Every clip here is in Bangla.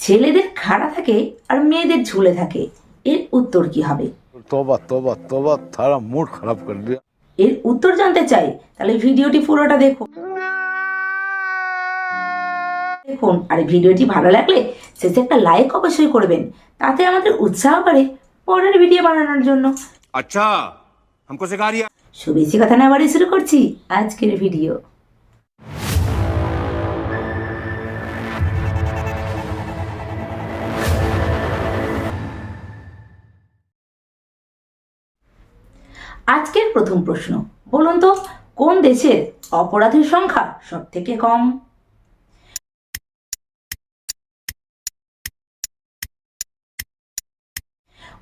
ছেলেদের খাড়া থাকে আর মেয়েদের ঝুলে থাকে এর উত্তর কি হবে तोबा तोबा तोबा थारा मूड खराब कर दिया এর উত্তর জানতে চাই তাহলে ভিডিওটি পুরোটা দেখুন দেখুন আর ভিডিওটি ভালো লাগলে শেষে একটা লাইক অবশ্যই করবেন তাতে আমাদের উৎসাহ বাড়ে পরের ভিডিও বানানোর জন্য अच्छा हमको सिखा रिया সো বেশি কথা না বাড়ি শুরু করছি আজকের ভিডিও আজকের প্রথম প্রশ্ন, বলুন তো, কোন দেশের অপরাধের সংখ্যা সব থেকে কম?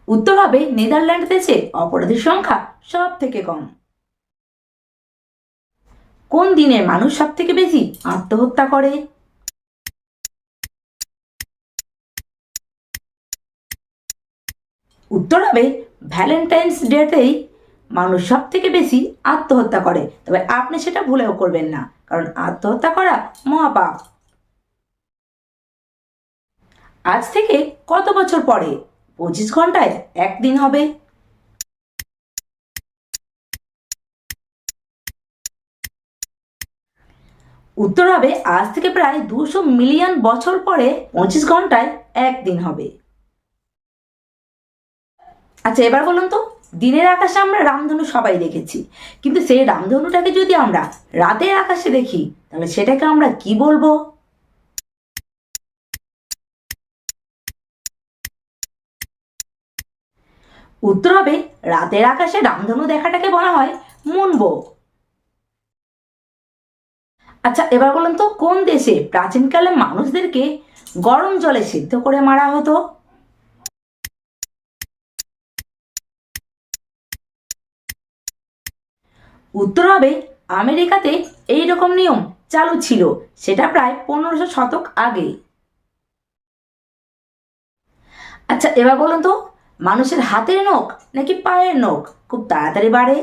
উত্তর হবে নেদারল্যান্ড দেশে অপরাধীর সংখ্যা সব থেকে কম। কোন দিনে মানুষ সব থেকে বেশি আত্মহত্যা করে? উত্তর হবে ভ্যালেন্টাইন্স ডেতেই মানুষ সব থেকে বেশি আত্মহত্যা করে। তবে আপনি সেটা ভুলেও করবেন না, কারণ আত্মহত্যা করা মহাপাপ। আজ থেকে কত বছর পরে? পঁচিশ ঘন্টায় একদিন হবে। উত্তর হবে, আজ থেকে প্রায় দুশো মিলিয়ন বছর পরে পঁচিশ ঘন্টায় একদিন হবে। আচ্ছা এবার বলুন তো দিনের আকাশে আমরা রামধনু সবাই দেখেছি। কিন্তু সেই রামধনুটাকে যদি আমরা রাতের আকাশে দেখি, তাহলে সেটাকে আমরা কি বলব? উত্তর হবে, রাতের আকাশে রামধনু দেখাটাকে বলা হয় মুনবো। আচ্ছা এবার বলুন তো, কোন দেশে প্রাচীনকালে মানুষদেরকে গরম জলে সিদ্ধ করে মারা হতো? উত্তর হবে, আমেরিকাতে এই রকম নিয়ম চালু ছিল, সেটা প্রায় পনেরোশো শতক আগে। আচ্ছা এবার বলুন তো, মানুষের হাতের নখ নাকি পায়ের নখ খুব তাড়াতাড়ি বাড়ে?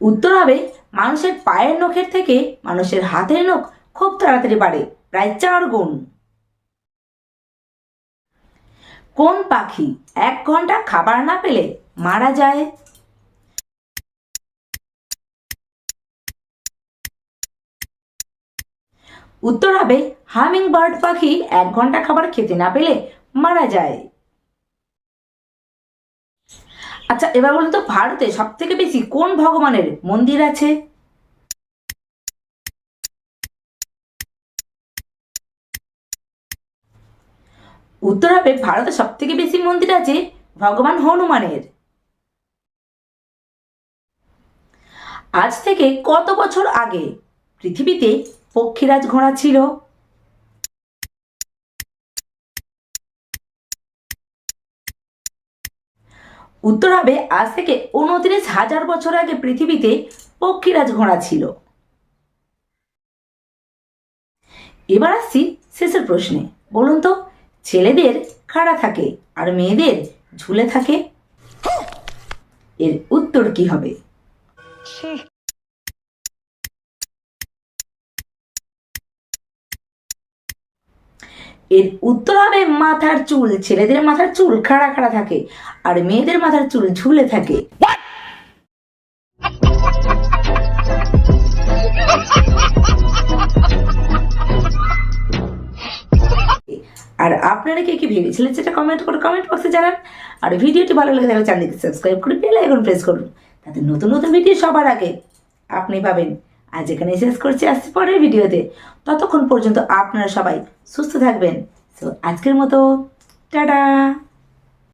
উত্তর হবে, মানুষের পায়ের নখের থেকে মানুষের হাতের নখ খুব তাড়াতাড়ি বাড়ে, প্রায় চার গুণ। কোন পাখি এক ঘণ্টা খাবার না পেলে মারা যায়? উত্তর হবে হামিং বার্ড পাখি এক ঘণ্টা খাবার খেতে না পেলে মারা যায়। আচ্ছা এবার বলুন তো ভারতে সব থেকে বেশি কোন ভগবানের মন্দির আছে? উত্তর হবে ভারতে সব থেকে বেশি মন্দির আছে ভগবান হনুমানের। আজ থেকে কত বছর আগে পৃথিবীতে পক্ষীরাজ ঘোড়া ছিল? উত্তর হবে, আজ থেকে উনত্রিশ হাজার বছর আগে পৃথিবীতে পক্ষীরাজ ঘোড়া ছিল। এবার আসছি শেষের প্রশ্নে। বলুন তো ছেলেদের খাড়া থাকে আর মেয়েদের ঝুলে থাকে। এর উত্তর কি হবে? এর উত্তর হবে মাথার চুল। ছেলেদের মাথার চুল খাড়া খাড়া থাকে আর মেয়েদের মাথার চুল ঝুলে থাকে। আপনারা কে কি ভেবেছিলেন সেটা কমেন্ট করে কমেন্ট বক্সে জানান। আর ভিডিওটি ভালো লাগে তাহলে চ্যানেলকে সাবস্ক্রাইব করে বেল আইকন প্রেস করুন। তাতে নতুন নতুন ভিডিও সবার আগে আপনি পাবেন। আজ এখানে শেষ করছি, আসছি পরের ভিডিওতে। ততক্ষণ পর্যন্ত আপনারা সবাই সুস্থ থাকবেন। তো আজকের মতো, টাটা!